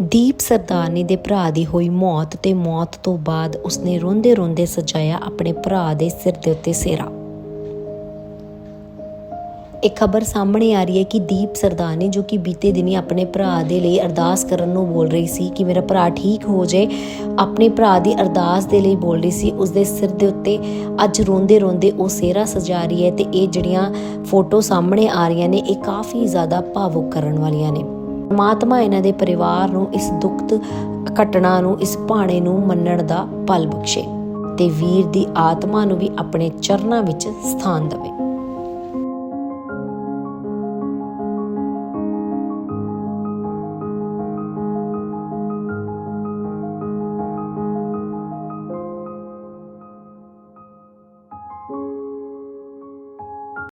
ਦੀਪ ਸਰਦਾਰਨੀ ਦੇ ਭਰਾ ਦੀ ਹੋਈ ਮੌਤ ਤੇ ਮੌਤ ਤੋਂ ਬਾਅਦ ਉਸਨੇ ਰੋਂਦੇ-ਰੋਂਦੇ ਸਜਾਇਆ ਆਪਣੇ ਭਰਾ ਦੇ ਸਿਰ ਦੇ ਉੱਤੇ ਸਿਹਰਾ ਇਹ ਖਬਰ ਸਾਹਮਣੇ ਆ ਰਹੀ ਹੈ ਕਿ ਦੀਪ ਸਰਦਾਰਨੀ, ਜੋ ਕਿ ਬੀਤੇ ਦਿਨੀ ਆਪਣੇ ਭਰਾ ਦੇ ਲਈ ਅਰਦਾਸ ਕਰਨ ਨੂੰ ਬੋਲ ਰਹੀ ਸੀ ਕਿ ਮੇਰਾ ਭਰਾ ਠੀਕ ਹੋ ਜਾਏ, ਆਪਣੇ ਭਰਾ ਦੀ ਅਰਦਾਸ ਦੇ ਲਈ ਬੋਲ ਰਹੀ ਸੀ ਉਸ ਦੇ ਸਿਰ ਦੇ ਉੱਤੇ ਅੱਜ ਰੋਂਦੇ-ਰੋਂਦੇ ਉਹ ਸਿਹਰਾ ਸਜਾ ਰਹੀ ਹੈ ਤੇ ਇਹ ਜਿਹੜੀਆਂ ਫੋਟੋ ਸਾਹਮਣੇ ਆ ਰਹੀਆਂ ਨੇ, ਇਹ ਕਾਫੀ ਜ਼ਿਆਦਾ ਭਾਵੁਕ ਕਰਨ ਵਾਲੀਆਂ ਨੇ। ਪਰਮਾਤਮਾ ਇਹਨਾਂ ਦੇ ਪਰਿਵਾਰ ਨੂੰ ਇਸ ਦੁਖਤ ਘਟਨਾ ਨੂੰ, ਇਸ ਭਾਣੇ ਨੂੰ ਮੰਨਣ ਦਾ ਪਲ ਬਖਸ਼ੇ ਤੇ ਵੀਰ ਦੀ ਆਤਮਾ ਨੂੰ ਵੀ ਆਪਣੇ ਚਰਨਾਂ ਵਿੱਚ ਸਥਾਨ ਦੇਵੇ।